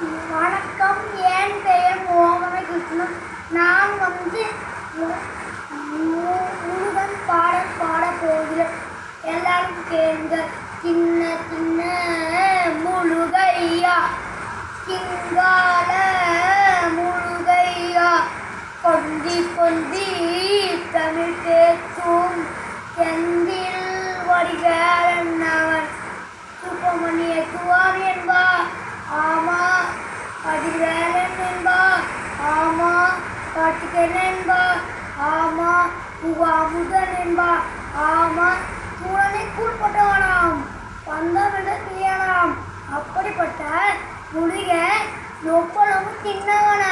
வணக்கம் என் பெயர் மோகனகிருஷ்ணன் நான் வந்து மு- முருகன் பாடல் பாட போகிறேன். எல்லாரும் கேளுங்க. சின்ன சின்ன முழுகையா. சிங்கால முழுகையா. கொஞ்சி கொஞ்சி தமிழ் பேசும் செந்தில் வடிவேலன் சுப்பிரமணிய சுவாமி என்பா ஆ கதிர்வேலன் என்பா ஆமா தென்னென்பா ஆமா ஆமா அமுதன் என்பா ஆமா சூழனை கூழ்பட்டவனாம் பந்தமிட பிரியனாம். அப்படிப்பட்ட முருக நொப்பளவும் தின்னவன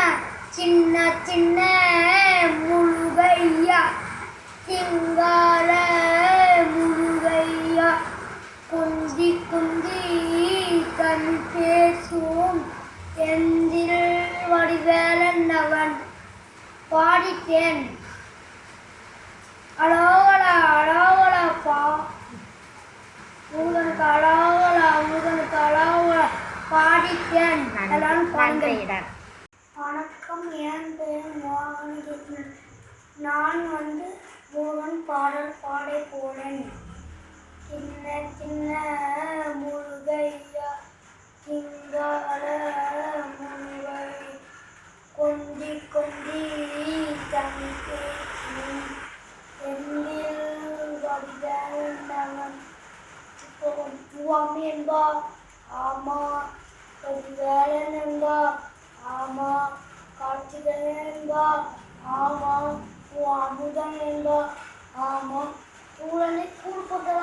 சின்ன சின்ன முழுகையா திங்கால முருகையா. குந்தி குந்தி கண் பேசும் எந்தில் வடிவேலன் அவன். பாடித்தேன் அழோகலா அழோகலா பா. முருகனுக்கு அழோகலா முருகனுக்கு அழோகலா பாடித்தேன் எல்லாரும் பாடுங்க வணக்கம் என் பெயர் மோகனகிருஷ்ணன் நான் வந்து சுவாமி என்பா ஆமா வேலன் என்பா ஆமா கார்த்திகேயன் என்பா ஆமா உன் அமுதன் என்பா ஆமா சூழலை கூழ்பட்டலாம்